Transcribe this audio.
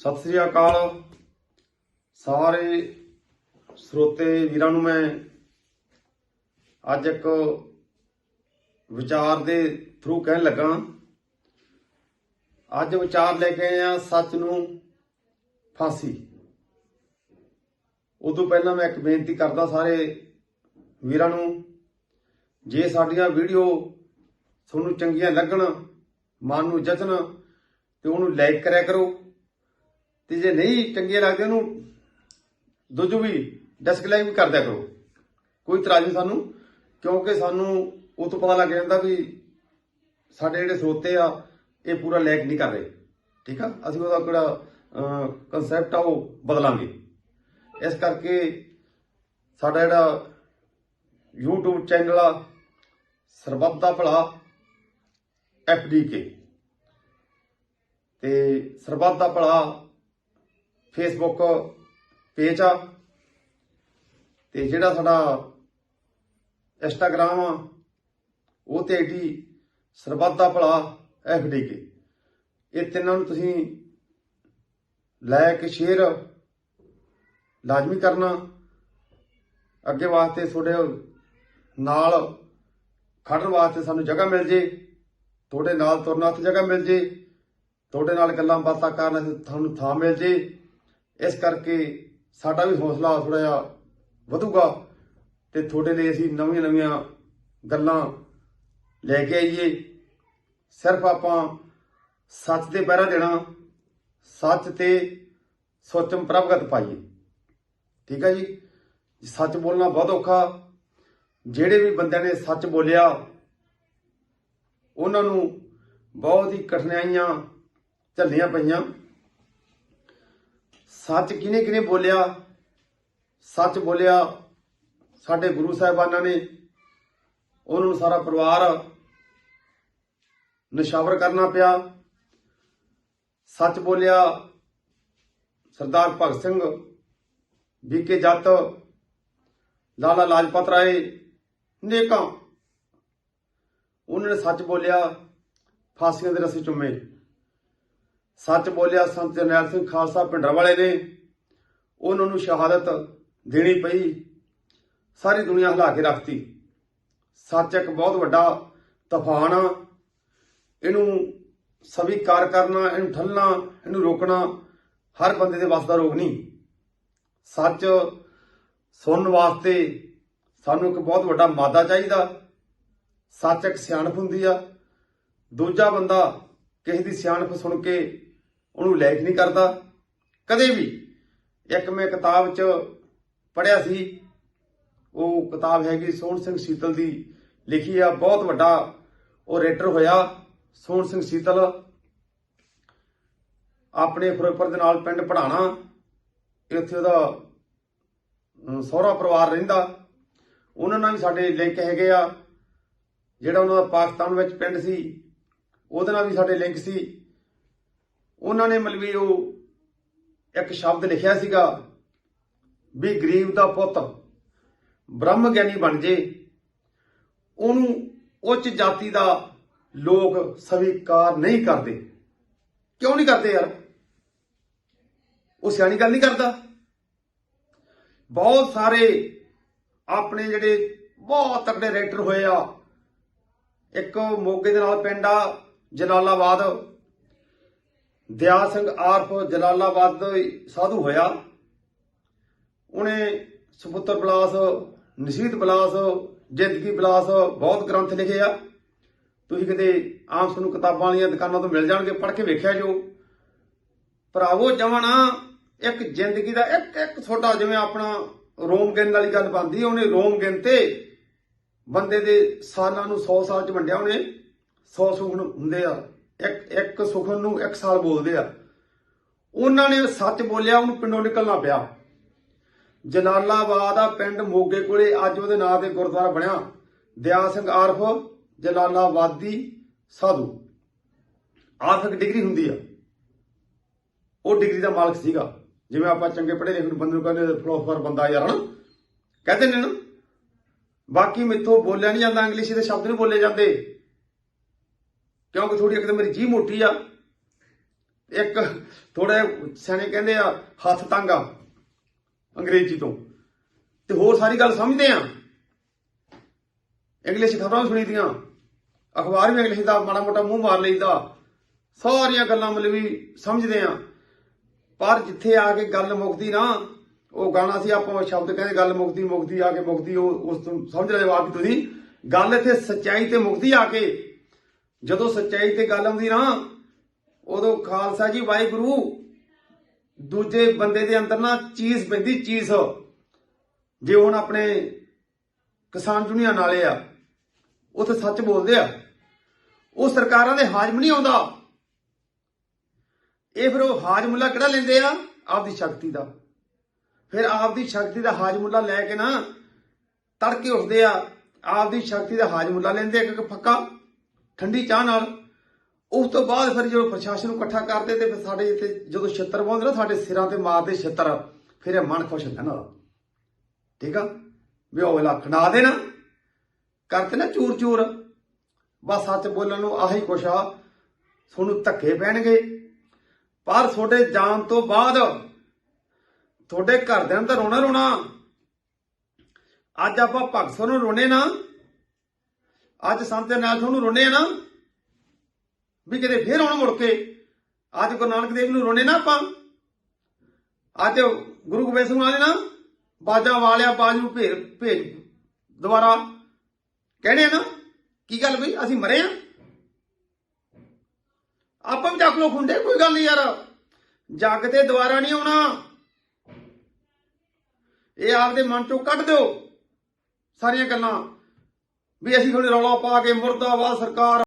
ਸਤਿ ਸ੍ਰੀ ਅਕਾਲ। ਸਾਰੇ ਸਰੋਤੇ, ਵੀਰਾਂ ਨੂੰ ਮੈਂ ਅੱਜ ਇੱਕ ਵਿਚਾਰ ਦੇ ਥਰੂ ਕਹਿਣ ਲੱਗਾ। ਅੱਜ ਵਿਚਾਰ ਲੈ ਕੇ ਆਏ ਆ ਸੱਚ ਨੂੰ ਫਾਂਸੀ। ਉਦੋਂ ਪਹਿਲਾਂ ਮੈਂ ਇੱਕ ਬੇਨਤੀ ਕਰਦਾ ਸਾਰੇ ਵੀਰਾਂ ਨੂੰ, ਜੇ ਸਾਡੀਆਂ ਵੀਡੀਓ ਤੁਹਾਨੂੰ ਚੰਗੀਆਂ ਲੱਗਣ, ਮਨ ਨੂੰ ਜਚਣ, ਤੇ ਉਹਨੂੰ ਲਾਈਕ ਕਰਿਆ ਕਰੋ। ਤੇ ਜੇ ਨਹੀਂ ਚੰਗੇ ਲੱਗਦੇ ਉਹਨੂੰ ਦੂਜੂ ਵੀ ਡਿਸਲਾਈਕ ਵੀ ਕਰ ਕਰੋ। ਕੋਈ ਇਤਰਾਜ਼ ਨਹੀਂ ਸਾਨੂੰ, ਕਿਉਂਕਿ ਸਾਨੂੰ ਉਹ ਤੋਂ ਪਤਾ ਲੱਗ ਜਾਂਦਾ ਵੀ ਸਾਡੇ ਜਿਹੜੇ ਸਰੋਤੇ ਆ, ਇਹ ਪੂਰਾ ਲਾਈਕ ਨਹੀਂ ਕਰ ਰਹੇ। ਠੀਕ ਆ? ਅਸੀਂ ਉਹਦਾ ਜਿਹੜਾ ਕਨਸੈਪਟ ਆ, ਉਹ ਬਦਲਾਂਗੇ। ਇਸ ਕਰਕੇ ਸਾਡਾ ਜਿਹੜਾ YouTube ਚੈਨਲ ਆ, ਸਰਬੱਤ ਦਾ ਭਲਾ FDK ਤੇ ਸਰਬੱਤ ਦਾ ਭਲਾ ਫੇਸਬੁੱਕ ਪੇਜ ਆ। ਤੇ ਜਿਹੜਾ ਸਾਡਾ ਇੰਸਟਾਗ੍ਰਾਮ ਆ, ਉਹ ਤੇ ਆਈਡੀ ਸਰਬੱਤ ਦਾ ਭਲਾ ਐਫਡੀਕੇ ਇਹ ਤਿੰਨਾਂ ਨੂੰ ਤੁਸੀਂ ਲਾਇਕ ਸ਼ੇਅਰ ਲਾਜ਼ਮੀ ਕਰਨਾ। ਅੱਗੇ ਵਾਸਤੇ ਤੁਹਾਡੇ ਨਾਲ ਖੜਨ ਵਾਸਤੇ ਸਾਨੂੰ ਜਗ੍ਹਾ ਮਿਲ ਜੇ, ਤੁਹਾਡੇ ਨਾਲ ਤੁਰਨ ਵਾਸਤੇ ਜਗ੍ਹਾ ਮਿਲ ਜੇ, ਤੁਹਾਡੇ ਨਾਲ ਗੱਲਾਂ ਬਾਤਾਂ ਕਰਨ ਤੁਹਾਨੂੰ ਥਾਂ ਮਿਲ ਜੇ। ਇਸ ਕਰਕੇ ਸਾਡਾ ਵੀ ਹੌਸਲਾ ਥੋੜਾ ਜਿਹਾ ਵਧੂਗਾ ਤੇ ਤੁਹਾਡੇ ਲਈ ਅਸੀਂ ਨਵੀਆਂ ਨਵੀਆਂ ਗੱਲਾਂ ਲੈ ਕੇ ਆਈਏ। ਸਿਰਫ ਆਪਾਂ ਸੱਚ 'ਤੇ ਪਹਿਰਾ ਦੇਣਾ, ਸੱਚ ਤੇ ਸੋਚਮ ਪ੍ਰਭਗਤ ਪਾਈਏ। ਠੀਕ ਹੈ ਜੀ? ਸੱਚ ਬੋਲਣਾ ਬਹੁਤ ਔਖਾ। ਜਿਹੜੇ ਵੀ ਬੰਦਿਆਂ ਨੇ ਸੱਚ ਬੋਲਿਆ, ਉਹਨਾਂ ਨੂੰ ਬਹੁਤ ਹੀ ਕਠਿਨਾਈਆਂ ਝੱਲੀਆਂ ਪਈਆਂ। ਸੱਚ ਕਿਨੇ ਕਿਨੇ ਬੋਲਿਆ? ਸੱਚ ਬੋਲਿਆ ਸਾਡੇ ਗੁਰੂ ਸਾਹਿਬਾਨਾਂ ਨੇ। ਉਹਨਾਂ ਨੂੰ ਸਾਰਾ ਪਰਿਵਾਰ ਨਿਸ਼ਾਵਰ ਕਰਨਾ ਪਿਆ। ਸੱਚ ਬੋਲਿਆ ਸਰਦਾਰ ਭਗਤ ਸਿੰਘ ਬੀਕੇ ਜੱਤ ਲਾਲਾ ਲਾਜਪਤ ਰਾਏ, ਨੇਕਾਂ। ਉਹਨਾਂ ਨੇ ਸੱਚ ਬੋਲਿਆ, ਫਾਂਸੀਆਂ ਦੇ ਰਸੇ ਚੁੰਮੇ। ਸੱਚ ਬੋਲਿਆ ਸੰਤ ਜਰਨੈਲ ਸਿੰਘ ਖਾਲਸਾ ਪਿੰਡਰ ਵਾਲੇ ਨੇ। ਉਹਨਾਂ ਨੂੰ ਸ਼ਹਾਦਤ ਦੇਣੀ ਪਈ। ਸਾਰੀ ਦੁਨੀਆ ਹਿਲਾ ਕੇ ਰੱਖਤੀ। ਸੱਚ ਇੱਕ ਬਹੁਤ ਵੱਡਾ ਤੂਫਾਨ ਆ। ਇਹਨੂੰ ਸਵੀਕਾਰ ਕਰਨਾ, ਇਹਨੂੰ ਠੱਲਣਾ, ਇਹਨੂੰ ਰੋਕਣਾ, ਹਰ ਬੰਦੇ ਦੇ ਵੱਸ ਦਾ ਰੋਗ ਨਹੀਂ। ਸੱਚ ਸੁਣਨ ਵਾਸਤੇ ਸਾਨੂੰ ਇੱਕ ਬਹੁਤ ਵੱਡਾ ਮਾਦਾ ਚਾਹੀਦਾ। ਸੱਚ ਇੱਕ ਸਿਆਣਪ ਹੁੰਦੀ ਆ। ਦੂਜਾ ਬੰਦਾ ਕਿਸੇ ਦੀ ਸਿਆਣਪ ਸੁਣ ਕੇ ਉਹਨੂੰ ਲਾਇਕ ਨਹੀਂ ਕਰਦਾ। ਕਦੇ ਵੀ ਇੱਕ ਮੈਂ ਕਿਤਾਬ 'ਚ ਪੜਿਆ ਸੀ, ਉਹ ਕਿਤਾਬ ਹੈਗੀ ਸੋਹਣ ਸਿੰਘ ਸੀਤਲ ਦੀ, ਲਿਖੀ ਆ, ਬਹੁਤ ਵੱਡਾ ਉਹ ਰੇਟਰ ਹੋਇਆ, ਸੋਹਣ ਸਿੰਘ ਸੀਤਲ। ਆਪਣੇ ਫਿਰੋਜ਼ਪੁਰ ਦੇ ਨਾਲ ਪਿੰਡ ਪੜਾਣਾ ਇੱਥੇ ਉਹਦਾ ਸਹੁਰਾ ਪਰਿਵਾਰ ਰਹਿੰਦਾ। ਉਹਨਾਂ ਨਾਲ ਵੀ ਸਾਡੇ ਲਿੰਕ ਹੈਗੇ ਆ, ਜਿਹੜਾ ਉਹਨਾਂ ਦਾ ਪਾਕਿਸਤਾਨ ਵਿੱਚ ਪਿੰਡ ਸੀ, ਉਹਦੇ ਨਾਲ ਵੀ ਸਾਡੇ ਲਿੰਕ ਸੀ। ਉਹਨਾਂ ਨੇ ਮਤਲਬ ਵੀ ਉਹ ਇੱਕ ਸ਼ਬਦ ਲਿਖਿਆ ਸੀਗਾ ਵੀ ਗਰੀਬ ਦਾ ਪੁੱਤ ਬ੍ਰਹਮ ਗਿਆਨੀ ਬਣ ਜੇ, ਉਹਨੂੰ ਉੱਚ ਜਾਤੀ ਦਾ ਲੋਕ ਸਵੀਕਾਰ ਨਹੀਂ ਕਰਦੇ। ਕਿਉਂ ਨਹੀਂ ਕਰਦੇ ਯਾਰ? ਉਹ ਸਿਆਣੀ ਗੱਲ ਨਹੀਂ ਕਰਦਾ। ਬਹੁਤ ਸਾਰੇ ਆਪਣੇ ਜਿਹੜੇ ਬਹੁਤ ਤਕੜੇ ਰਾਈਟਰ ਹੋਏ ਆ। ਇੱਕ ਮੋਗੇ ਦੇ ਨਾਲ ਪਿੰਡ ਆ, ਜਲਾਲਾਬਾਦ। ਦਿਆ ਸਿੰਘ ਆਰਫ ਜਲਾਲਾਬਾਦ ਸਾਧੂ ਹੋਇਆ। ਉਹਨੇ ਸੁਪੁੱਤਰ ਬਲਾਸ, ਨਸੀਹਤ ਬਲਾਸ, ਜ਼ਿੰਦਗੀ ਬਲਾਸ ਬਹੁਤ ਗ੍ਰੰਥ ਲਿਖੇ ਆ। ਤੁਸੀਂ ਕਿਤੇ ਆਮ ਤੁਹਾਨੂੰ ਕਿਤਾਬਾਂ ਵਾਲੀਆਂ ਦੁਕਾਨਾਂ ਤੋਂ ਮਿਲ ਜਾਣਗੇ, ਪੜ੍ਹ ਕੇ ਵੇਖਿਆ ਜੋ ਭਰਾਵੋ ਜਮਣਾ ਇੱਕ ਜ਼ਿੰਦਗੀ ਦਾ ਇੱਕ ਇੱਕ ਛੋਟਾ ਜਿਵੇਂ ਆਪਣਾ ਰੋਮ ਗਿਣ ਵਾਲੀ ਗੱਲ ਬੰਦੀ ਉਹਨੇ ਰੋਮ ਗਿਣ ਤੇ ਬੰਦੇ ਦੇ ਸਾਲਾਂ ਨੂੰ 100 ਸਾਲ ਚ ਵੰਡਿਆ ਉਹਨੇ। 100 ਸੂਖਣ ਹੁੰਦੇ ਆ। ਇੱਕ ਇੱਕ ਸੁਖਨ ਨੂੰ ਇੱਕ ਸਾਲ ਬੋਲਦੇ ਆ। ਉਹਨਾਂ ਨੇ ਸੱਚ ਬੋਲਿਆ, ਉਹਨੂੰ ਪਿੰਡੋਂ ਨਿਕਲਣਾ ਪਿਆ। ਜਲਾਲਾਬਾਦ ਆ ਪਿੰਡ ਮੋਗੇ ਕੋਲੇ, ਅੱਜ ਉਹਦੇ ਨਾਂ ਤੇ ਗੁਰਦੁਆਰਾ ਬਣਿਆ। ਦਿਆ ਸਿੰਘ ਆਰਫ, ਜਲਾਲਾਬਾਦੀ ਸਾਧੂ। ਆਰਫ ਡਿਗਰੀ ਹੁੰਦੀ ਆ। ਉਹ ਡਿਗਰੀ ਦਾ ਮਾਲਕ ਸੀਗਾ। ਜਿਵੇਂ ਆਪਾਂ ਚੰਗੇ ਪੜ੍ਹੇ ਲਿਖੇ ਬੰਦੇ ਨੂੰ ਕਹਿੰਦੇ ਫਿਲੋਸਫਰ ਬੰਦਾ ਯਾਰ, ਹਨਾ? ਕਹਿੰਦੇ ਨੇ ਨਾ। ਬਾਕੀ ਮਿੱਥੋਂ ਬੋਲਿਆ ਨਹੀਂ ਜਾਂਦਾ ਇੰਗਲਿਸ਼ ਦੇ ਸ਼ਬਦ ਨਹੀਂ ਬੋਲੇ ਜਾਂਦੇ। ਕਿਉਂਕਿ ਥੋੜੀ ਇੱਕ ਤਾਂ ਮੇਰੀ ਜੀ ਮੋਟੀ ਆ। ਇੱਕ ਥੋੜੇ ਸਿਆਣੇ ਕਹਿੰਦੇ ਆ, ਹੱਥ ਤੰਗ ਆ ਅੰਗਰੇਜ਼ੀ ਤੋਂ। ਤੇ ਹੋਰ ਸਾਰੀ ਗੱਲ ਸਮਝਦੇ ਆ। ਇੰਗਲਿਸ਼ ਖਬਰਾਂ ਵੀ ਸੁਣੀਦੀਆਂ ਅਖਬਾਰ ਵੀ ਇੰਗਲਿਸ਼ ਦਾ ਮਾੜਾ ਮੋਟਾ ਮੂੰਹ ਮਾਰ ਲਈਦਾ। ਸਾਰੀਆਂ ਗੱਲਾਂ ਮਤਲਬ ਵੀ ਸਮਝਦੇ ਆ। ਪਰ ਜਿੱਥੇ ਆ ਕੇ ਗੱਲ ਮੁੱਕਦੀ ਨਾ, ਉਹ ਗਾਣਾ ਸੀ ਆਪਾਂ ਸ਼ਬਦ ਕਹਿੰਦੇ ਗੱਲ ਮੁੱਕਦੀ, ਮੁਕਦੀ ਆ ਕੇ ਮੁਕਦੀ, ਉਹ ਉਸ ਤੋਂ ਸਮਝ ਰਹੇ ਆਪ ਹੀ ਤੁਸੀਂ। ਗੱਲ ਇੱਥੇ ਸੱਚਾਈ ਤੇ ਮੁੱਕਦੀ ਆ ਕੇ। ਜਦੋਂ ਸੱਚਾਈ ਤੇ ਗੱਲ ਆਉਂਦੀ ਨਾ, ਉਦੋਂ ਖਾਲਸਾ ਜੀ ਵਾਹਿਗੁਰੂ ਦੂਜੇ ਬੰਦੇ ਦੇ ਅੰਦਰ ਨਾ ਚੀਜ਼ ਪੈਂਦੀ, ਚੀਜ਼। ਜੇ ਹੁਣ ਆਪਣੇ ਕਿਸਾਨ ਯੂਨੀਅਨ ਵਾਲੇ ਆ ਉੱਥੇ ਸੱਚ ਬੋਲਦੇ ਆ। ਉਹ ਸਰਕਾਰਾਂ ਦੇ ਹਾਜ਼ਮ ਨਹੀਂ ਆਉਂਦਾ। ਇਹ ਫਿਰ ਉਹ ਹਾਜਮੁੱਲਾ ਕਿਹੜਾ ਲੈਂਦੇ ਆ? ਆਪਦੀ ਸ਼ਕਤੀ ਦਾ। ਫਿਰ ਆਪਦੀ ਸ਼ਕਤੀ ਦਾ ਹਾਜਮੁੱਲਾ ਲੈ ਕੇ ਨਾ ਤੜਕੇ ਉੱਠਦੇ ਆ, ਆਪਦੀ ਸ਼ਕਤੀ ਦਾ ਹਾਜਮੁੱਲਾ ਲੈਂਦੇ ਆ ਇੱਕ ਫੱਕਾ। ਠੰਡੀ ਚਾਹ ਨਾਲ। ਉਸ ਤੋਂ ਬਾਅਦ ਫਿਰ ਜਦੋਂ ਪ੍ਰਸ਼ਾਸਨ ਨੂੰ ਇਕੱਠਾ ਕਰਦੇ ਤੇ ਫਿਰ ਸਾਡੇ ਇੱਥੇ ਜਦੋਂ ਛਿੱਤਰ ਪਾਉਂਦੇ ਨਾ, ਸਾਡੇ ਸਿਰਾਂ ਤੇ ਮਾਰਦੇ ਛਿੱਤਰ, ਫਿਰ ਇਹ ਮਨ ਖੁਸ਼ ਹੁੰਦਾ ਨਾ। ਠੀਕ ਆ? ਵੀ ਉਹ ਲੱਖ ਦੇਣਾ। ਕਰਦੇ ਨਾ ਚੂਰ ਚੂਰ। ਬਸ ਸੱਚ ਬੋਲਣ ਨੂੰ ਆਹੀ ਕੁਛ ਆ, ਤੁਹਾਨੂੰ ਧੱਕੇ ਪੈਣਗੇ। ਪਰ ਤੁਹਾਡੇ ਜਾਣ ਤੋਂ ਬਾਅਦ ਤੁਹਾਡੇ ਘਰਦਿਆਂ ਨੂੰ ਰੋਣਾ ਰੋਣਾ। ਅੱਜ ਆਪਾਂ ਭਗਤ ਨੂੰ ਰੋਣੇ ਨਾ। ਅੱਜ ਸੰਤ ਨਾਲ ਤੁਹਾਨੂੰ ਰੋਣੇ ਆ ਨਾ, ਵੀ ਕਿਤੇ ਫੇਰ ਆਉਣ ਮੁੜ ਕੇ। ਅੱਜ ਗੁਰੂ ਨਾਨਕ ਦੇਵ ਨੂੰ ਰੋਣੇ ਨਾ ਆਪਾਂ। ਅੱਜ ਗੁਰੂ ਗੋਬਿੰਦ ਸਿੰਘ ਵਾਲੇ ਨਾ ਬਾਜਾ ਵਾਲਿਆ, ਬਾਜ ਨੂੰ ਭੇਜ ਦੁਬਾਰਾ ਕਹਿਣੇ ਆ ਨਾ, ਕੀ ਗੱਲ ਬਈ, ਅਸੀਂ ਮਰੇ ਆ। ਆਪਾਂ ਵੀ ਚੱਕ ਲੋ ਖੁੰਡੇ ਕੋਈ ਗੱਲ ਨਹੀਂ ਯਾਰ। ਜੱਗ ਤੇ ਦੁਬਾਰਾ ਨਹੀਂ ਆਉਣਾ। ਇਹ ਆਪਦੇ ਮਨ ਚੋਂ ਕੱਢ ਦਿਓ ਸਾਰੀਆਂ ਗੱਲਾਂ। ਵੀ ਅਸੀਂ ਹੁਣ ਰੌਲਾ ਪਾ ਕੇ ਮੁਰਦਾਬਾਦ ਸਰਕਾਰ